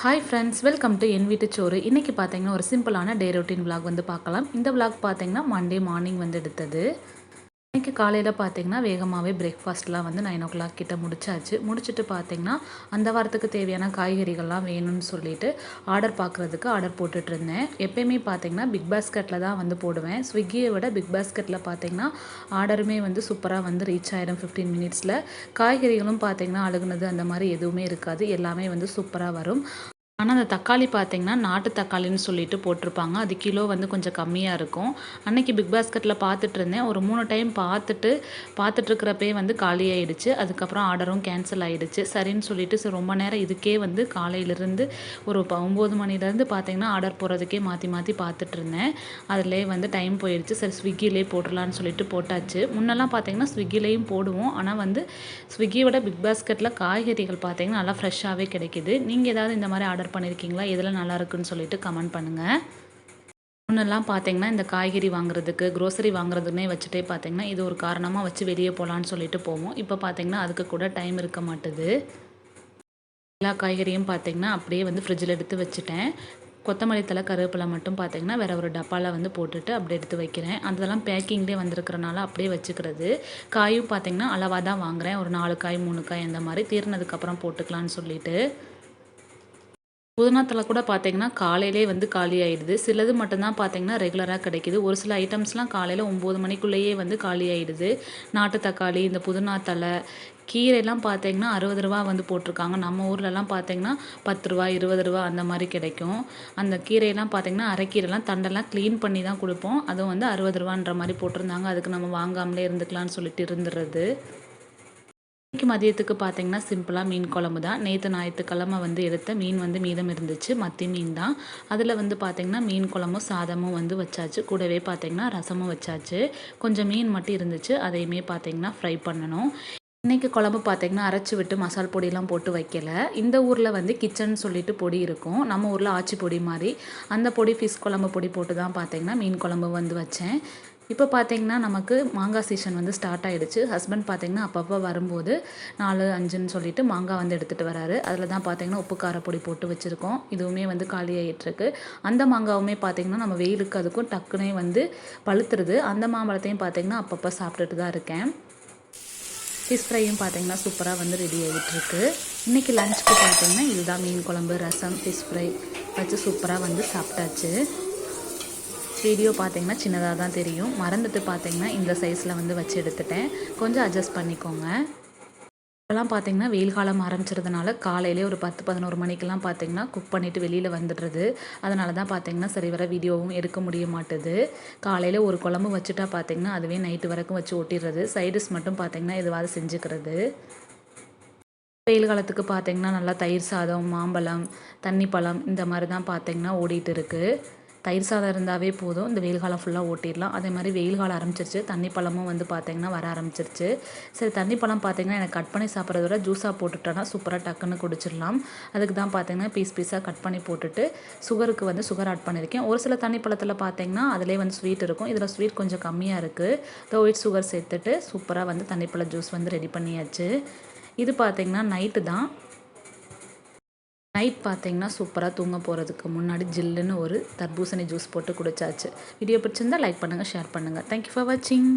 Hi friends welcome to என் வீட்டு சோறு இன்றைக்கி பார்த்தீங்கன்னா ஒரு சிம்பிளான டே ரொட்டீன் vlog வந்து பார்க்கலாம். இந்த vlog பார்த்தீங்கன்னா மண்டே மார்னிங் வந்து எடுத்தது. இன்றைக்கி காலையில் பார்த்தீங்கன்னா வேகமாகவே பிரேக்ஃபாஸ்ட்லாம் வந்து நைன் ஓ கிளாக் கிட்ட முடிச்சாச்சு. முடிச்சுட்டு பார்த்தீங்கன்னா அந்த வாரத்துக்கு தேவையான காய்கறிகள்லாம் வேணும்னு சொல்லிட்டு ஆர்டர் பார்க்குறதுக்கு ஆர்டர் போட்டுட்ருந்தேன். இருந்தேன் எப்பயுமே பார்த்தீங்கன்னா பிக் பாஸ்கெட்டில் தான் வந்து போடுவேன். ஸ்விக்கியை விட பிக் பாஸ்கெட்டில் பார்த்தீங்கன்னா ஆர்டருமே வந்து சூப்பராக வந்து ரீச் ஆகிடும் ஃபிஃப்டீன் மினிட்ஸில் காய்கறிகளும் பார்த்தீங்கன்னா அழுகுனது அந்த மாதிரி எதுவுமே இருக்காது. எல்லாமே வந்து சூப்பராக வரும். ஆனால் அந்த தக்காளி பார்த்தீங்கன்னா நாட்டு தக்காளின்னு சொல்லிட்டு போட்டிருப்பாங்க. அது கிலோ வந்து கொஞ்சம் கம்மியாக இருக்கும். அன்னைக்கு பிக் பாஸ்கெட்டில் பார்த்துட்டு இருந்தேன். ஒரு மூணு டைம் பார்த்துட்டு பார்த்துட்ருக்கிறப்பே வந்து காலி அதுக்கப்புறம் ஆர்டரும் கேன்சல் ஆகிடுச்சு சரின்னு சொல்லிட்டு சரி ரொம்ப நேரம் இதுக்கே வந்து காலையிலேருந்து ஒரு ப- ஒம்பது மணிலேருந்து பார்த்தீங்கன்னா ஆர்டர் போடுறதுக்கே மாற்றி மாற்றி பார்த்துட்டு இருந்தேன். அதிலே வந்து டைம் போயிடுச்சு சரி ஸ்விக்கிலே போட்டுடலான்னு சொல்லிட்டு போட்டாச்சு. முன்னெல்லாம் பார்த்தீங்கன்னா ஸ்விக்கிலேயும் போடுவோம். ஆனால் வந்து ஸ்விக்கியோட பிக் பாஸ்கெட்டில் காய்கறிகள் பார்த்தீங்கன்னா நல்லா ஃப்ரெஷ்ஷாகவே கிடைக்குது. நீங்கள் ஏதாவது இந்த மாதிரி ஆர்டர் பண்ணியிருக்கீங்களா எதில் நல்லா இருக்குன்னு சொல்லிட்டு கமெண்ட் பண்ணுங்கள் முன்னெல்லாம் பார்த்தீங்கன்னா இந்த காய்கறி வாங்குறதுக்கு க்ரோசரி வாங்குறதுன்னே வச்சுட்டே பார்த்தீங்கன்னா இது ஒரு காரணமாக வச்சு வெளியே போகலான்னு சொல்லிட்டு போவோம். இப்போ பார்த்தீங்கன்னா அதுக்கு கூட டைம் இருக்க மாட்டுது. எல்லா காய்கறியும் பார்த்தீங்கன்னா அப்படியே வந்து ஃப்ரிட்ஜில் எடுத்து வச்சுட்டேன். கொத்தமல்லி தலை கருவேப்பிலை மட்டும் பார்த்தீங்கன்னா வேறு ஒரு டப்பாவில் வந்து போட்டுட்டு அப்படியே எடுத்து வைக்கிறேன். அதெல்லாம் பேக்கிங்லேயே வந்திருக்கிறனால அப்படியே வச்சுக்கிறது. காயும் பார்த்தீங்கன்னா அளவாக தான் வாங்குறேன். ஒரு நாலு காய் மூணு காய் அந்த மாதிரி தீர்னதுக்கப்புறம் போட்டுக்கலான்னு சொல்லிட்டு. புதினாத்தலை கூட பார்த்தீங்கன்னா காலையிலே வந்து காலி ஆயிடுது. சிலது மட்டும்தான் பார்த்தீங்கன்னா ரெகுலராக கிடைக்கிது. ஒரு சில ஐட்டம்ஸ்லாம் காலையில் ஒம்பது மணிக்குள்ளேயே வந்து காலி ஆயிடுது. நாட்டு தக்காளி இந்த புதினாத்தலை கீரைலாம் பார்த்தீங்கன்னா அறுபது ரூபா வந்து போட்டிருக்காங்க. நம்ம ஊர்லலாம் பார்த்தீங்கன்னா பத்து ரூபா இருபது ரூபா அந்த மாதிரி கிடைக்கும். அந்த கீரையெல்லாம் பார்த்தீங்கன்னா அரைக்கீரைலாம் தண்டெல்லாம் க்ளீன் பண்ணி தான் கொடுப்போம். அதுவும் வந்து அறுபது ரூபான்ற மாதிரி போட்டிருந்தாங்க. அதுக்கு நம்ம வாங்காமலே இருந்துக்கலாம்னு சொல்லிட்டு இருந்துடுறது இன்றைக்கு மதியத்துக்கு பார்த்தீங்கன்னா சிம்பிளாக மீன் குழம்பு தான். நேற்று ஞாயிற்றுக்கிழமை வந்து எடுத்த மீன் வந்து மீதம் இருந்துச்சு. மத்தி மீன் தான். அதில் வந்து பார்த்தீங்கன்னா மீன் குழம்பும் சாதமும் வந்து வச்சாச்சு. கூடவே பார்த்தீங்கன்னா ரசமும் வச்சாச்சு. கொஞ்சம் மீன் மட்டும் இருந்துச்சு. அதையுமே பார்த்தீங்கன்னா ஃப்ரை பண்ணணும். இன்றைக்கி குழம்பு பார்த்தீங்கன்னா அரைச்சி விட்டு மசால் பொடியெலாம் போட்டு வைக்கல. இந்த ஊரில் வந்து கிச்சன் சொல்லிட்டு பொடி இருக்கும். நம்ம ஊரில் ஆச்சி பொடி மாதிரி அந்த பொடி ஃபிஷ் குழம்பு பொடி போட்டு தான் பார்த்தீங்கன்னா மீன் குழம்பு வந்து வச்சேன். இப்போ பார்த்தீங்கன்னா நமக்கு மாங்காய் சீசன் வந்து ஸ்டார்ட் ஆகிடுச்சு ஹஸ்பண்ட் பார்த்தீங்கன்னா அப்பப்போ வரும்போது நாலு அஞ்சுன்னு சொல்லிட்டு மாங்காய் வந்து எடுத்துகிட்டு வராரு. அதில் தான் பார்த்தீங்கன்னா உப்பு காரப்பொடி போட்டு வச்சுருக்கோம். இதுவுமே வந்து காலி ஆகிட்டுருக்கு அந்த மாங்காவுமே பார்த்தீங்கன்னா நம்ம வெயிலுக்கு அதுக்கும் டக்குனே வந்து பழுத்துருது. அந்த மாம்பழத்தையும் பார்த்தீங்கன்னா அப்பப்போ சாப்பிட்டுட்டு தான் இருக்கேன். ஃபிஷ் ஃப்ரையும் பார்த்தீங்கன்னா சூப்பராக வந்து ரெடி ஆகிட்டுருக்கு இன்றைக்கி லஞ்சுக்கு பார்த்தீங்கன்னா இதுதான் மீன் குழம்பு ரசம் ஃபிஷ் ஃப்ரை வச்சு சூப்பராக வந்து சாப்பிட்டாச்சு. வீடியோ பார்த்தீங்கன்னா சின்னதாக தான் தெரியும். மறந்துட்டு பார்த்தீங்கன்னா இந்த சைஸில் வந்து வச்சு எடுத்துட்டேன். கொஞ்சம் அட்ஜஸ்ட் பண்ணிக்கோங்க. இப்போலாம் பார்த்தீங்கன்னா வெயில் காலம் ஆரம்பிச்சிருந்தனால காலையிலே ஒரு பத்து பதினோரு மணிக்கெல்லாம் பார்த்தீங்கன்னா குக் பண்ணிவிட்டு வெளியில் வந்துடுறது. அதனால தான் பார்த்தீங்கன்னா சரி வர வீடியோவும் எடுக்க முடிய மாட்டுது. காலையில் ஒரு குழம்பு வச்சுட்டா பார்த்தீங்கன்னா அதுவே நைட்டு வரைக்கும் வச்சு ஒட்டிடுறது சைடிஸ் மட்டும் பார்த்தீங்கன்னா எதுவாக செஞ்சுக்கிறது. வெயில் காலத்துக்கு பார்த்தீங்கன்னா நல்லா தயிர் சாதம் மாம்பழம் தண்ணி பழம் இந்த மாதிரி தான் பார்த்தீங்கன்னா ஓடிட்டு இருக்குது தயிர் சாதம் இருந்தாவே போதும். இந்த வெயில் காலம் ஃபுல்லாக ஓட்டிடலாம். அதே மாதிரி வெயில் காலம் ஆரம்பிச்சிருச்சு. தண்ணி பழமும் வந்து பார்த்தீங்கன்னா வர ஆரம்பிச்சிருச்சு. சரி தண்ணி பழம் பார்த்தீங்கன்னா எனக்கு கட் பண்ணி சாப்பிட்றத விட ஜூஸாக போட்டுட்டோன்னா சூப்பராக டக்குன்னு குடிச்சிடலாம். அதுக்கு தான் பார்த்தீங்கன்னா பீஸ் பீஸாக கட் பண்ணி போட்டுட்டு சுகருக்கு வந்து சுகர் ஆட் பண்ணியிருக்கேன் ஒரு சில தண்ணி பழத்தில் பார்த்தீங்கன்னா அதிலே வந்து ஸ்வீட் இருக்கும். இதில் ஸ்வீட் கொஞ்சம் கம்மியாக இருக்குது இந்த ஒயிட் சுகர் சேர்த்துட்டு சூப்பராக வந்து தண்ணி பழ ஜூஸ் வந்து ரெடி பண்ணியாச்சு. இது பார்த்தீங்கன்னா நைட்டு தான். நைட் பார்த்தீங்கன்னா சூப்பராக தூங்க போகிறதுக்கு முன்னாடி ஜில்லுன்னு ஒரு தர்பூசணி ஜூஸ் போட்டு குடிச்சாச்சு. வீடியோ பிடிச்சிருந்தா லைக் பண்ணுங்கள் ஷேர் பண்ணுங்கள் தேங்க்யூ ஃபார் வாட்சிங்